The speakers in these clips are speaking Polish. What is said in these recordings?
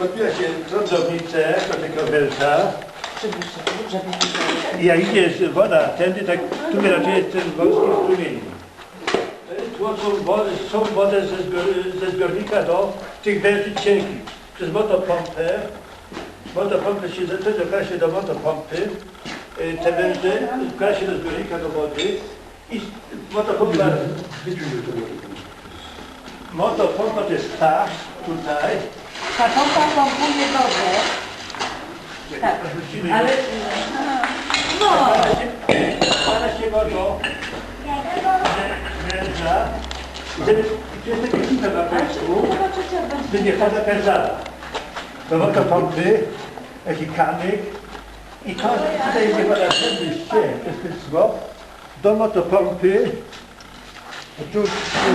podpina się trądownicę do widzieli. I jak idzie woda tędy, tak tu raczej jest ten wąski strumień. Tu są wody, są wodę ze, zbior, ze zbiornika do tych węży cienkich. Przez motopompę, motopompę się, to dokłada się do motopompy, y, te węże wkłada się do zbiornika do wody i motopompa, motopompa to jest ta, tutaj, Ta pompa pompuje wodę. Tak, ale... No, Wkłada się go do węża, żeby, tu jest takie kilka na końcu, zobaczycie, jak będzie. by nie wpadła pędzala. Do motopompy, taki kamyk i to, tutaj nie żadny ściek, to jest ten złop, do motopompy, tu,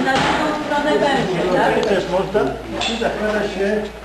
Na drugą stronę będzie, tak? tu tu no no e, 2600 litrów wody. Czyli chodzi wodę ze sobą. To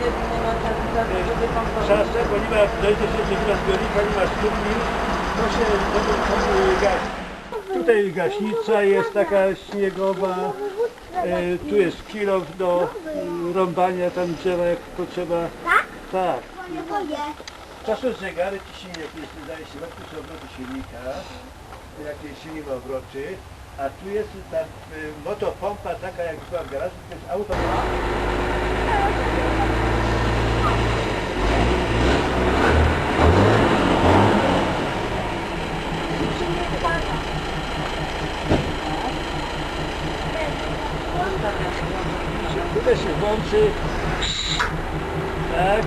będzie nie ma czasu, żeby pompować. Czasem, bo nie ma, dojdzie się, że nie ma zbiornika, nie ma studni, to się to, to, to gasi. Tutaj gaśnica jest taka śniegowa, e, tu jest kilo do e, rąbania tam drzewa jak potrzeba. Tak. Boję. Czasem zegary ciśnienie, tu jest, wydaje się, tu są obroty silnika, jakie silnik ma obroty, a tu jest ta y, motopompa taka jak była w garażu, to jest auto. Tutaj się włączy, tak,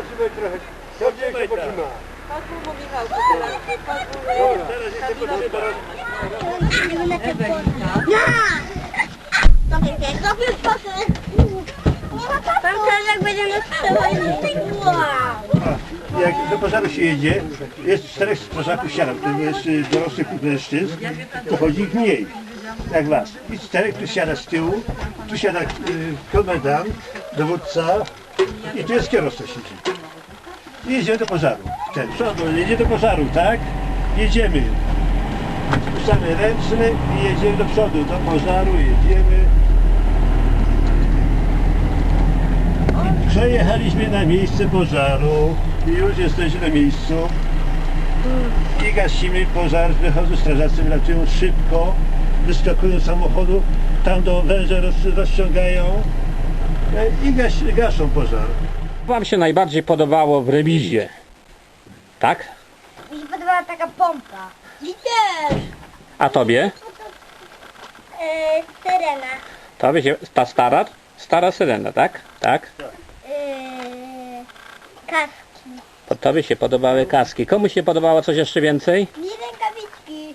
Potrzymaj trochę. Tam. Pozwól mu Michałku teraz, pozwól Dobra, teraz jeszcze pies, dobry proszę. Tam teraz jak do pożaru się jedzie, jest czterech strażaków siada, to jest y, dorosłych mężczyzn, to chodzi ich mniej, jak was. I czterech tu siada z tyłu, tu siada y, komendant, dowódca i tu jest kierowca siedzi. I jedziemy do pożaru. Ten przodu, jedzie do pożaru, tak? Jedziemy. Spuszczamy ręczny i jedziemy do przodu, do pożaru, jedziemy. Przejechaliśmy na miejsce pożaru i już jesteśmy na miejscu. I gasimy pożar, wychodzą strażacy, wylatują szybko, wyskakują z samochodu, tam do węża roz, rozciągają e, i gaś, gaszą pożar. Wam się najbardziej podobało w remizie? Tak? Mi się podobała taka pompa. I też. A tobie? Yy, syrena. Tobie się, ta stara? Stara syrena, tak? Tak? Yy, kaski. To tobie się podobały kaski. Komu się podobało coś jeszcze więcej? I rękawiczki.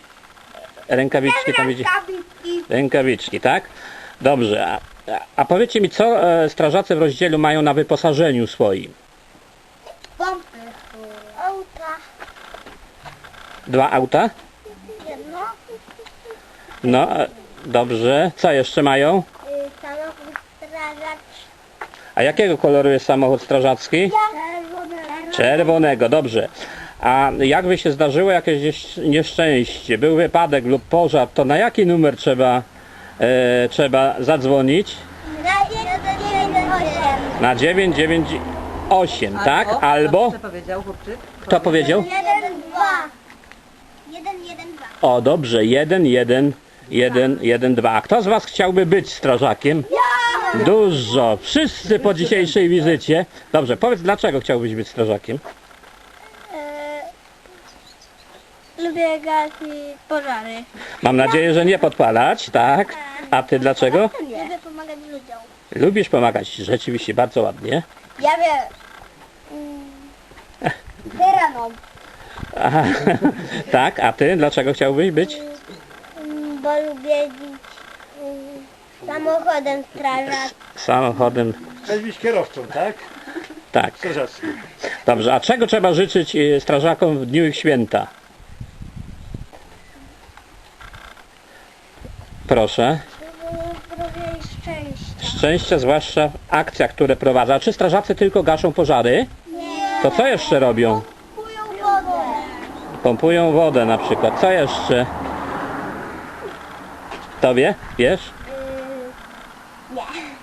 Rękawiczki tam widzi. Rękawiczki. Rękawiczki, tak? Dobrze. A, a- powiedzcie mi, co e, strażacy w rozdziale mają na wyposażeniu swoim? Pompy. Auta. Dwa auta? Jedno. No, e, dobrze. Co jeszcze mają? Yy, samochód strażacz. A jakiego koloru jest samochód strażacki? Czerwone. Czerwonego, dobrze. A jakby się zdarzyło jakieś niesz- nieszczęście, był wypadek lub pożar, to na jaki numer trzeba, e, trzeba zadzwonić? Na 118. Na 998, tak? Albo? Co powiedział chłopczyk? Kto powiedział? Jeden, dwa. Jeden, jeden, dwa. O, dobrze, 1, 1, 1, 1, 2. A kto z Was chciałby być strażakiem? Ja! Dużo. Wszyscy po dzisiejszej wizycie. Dobrze, powiedz, dlaczego chciałbyś być strażakiem? Lubię gasić pożary. Mam nadzieję, że nie podpalać, tak? A Ty dlaczego? Lubię pomagać ludziom. Lubisz pomagać, rzeczywiście, bardzo ładnie. Ja wiem. Mm, Tyraną. Aha, tak, a Ty dlaczego chciałbyś być? Mm, Bo lubię jeździć mm, samochodem strażackim. Samochodem, Chcesz być kierowcą, tak? tak. Strażackim. Dobrze, a czego trzeba życzyć e, strażakom w dniu ich święta? Proszę. Szczęścia. Szczęście, zwłaszcza w akcjach, które prowadzą. Czy strażacy tylko gaszą pożary? Nie. To co jeszcze robią? Kupują wodę. Pompują wodę na przykład. Co jeszcze? Tobie? Wiesz?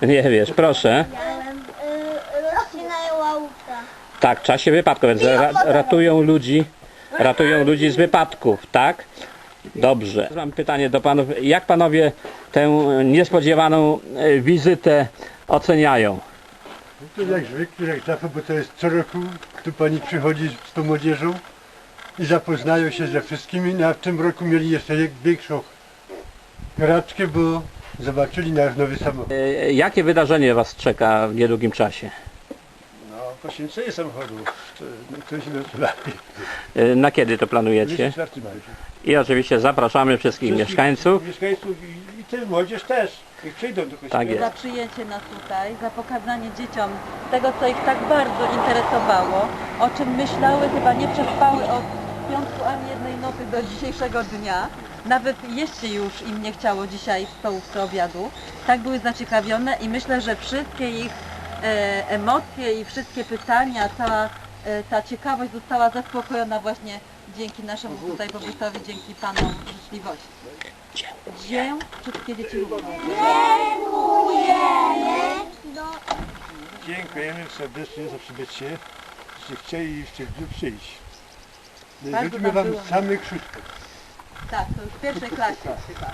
Nie wiesz, proszę. Miałem y, rozcinają auta. Tak, w czasie wypadku, więc ra ratują ludzi, ratują ludzi z wypadków, tak? Dobrze. Mam pytanie do panów. Jak panowie tę niespodziewaną e, wizytę oceniają? To jak zwykle, jak zawsze, bo to jest co roku, tu pani przychodzi z tą młodzieżą i zapoznają się ze wszystkimi, no a w tym roku mieli jeszcze jak- większą raczkę, bo zobaczyli nasz nowy samochód. E, Jakie wydarzenie was czeka w niedługim czasie? Poświęcenie samochodu. To, no, się. E, Na kiedy to planujecie? 24 maja. I oczywiście zapraszamy wszystkich mieszkańców. Mieszkańców i, i ty, młodzież też. Niech przyjdą do kościoła. Tak jest. Za przyjęcie nas tutaj, za pokazanie dzieciom tego, co ich tak bardzo interesowało, o czym myślały, chyba nie przespały od piątku ani jednej nocy do dzisiejszego dnia. Nawet jeść już im nie chciało dzisiaj w stołówce obiadu. Tak były zaciekawione i myślę, że wszystkie ich emocje i wszystkie pytania, cała e, ta ciekawość została zaspokojona właśnie dzięki naszemu tutaj pobytowi, dzięki Panom życzliwości. Dzień wszystkie dzieci równo. Dziękujemy serdecznie za przybycie. Że chcieli jeszcze tu przyjść. Bardzo Życzymy nam wam było. samych szóstek. Tak, to już w pierwszej klasie chyba.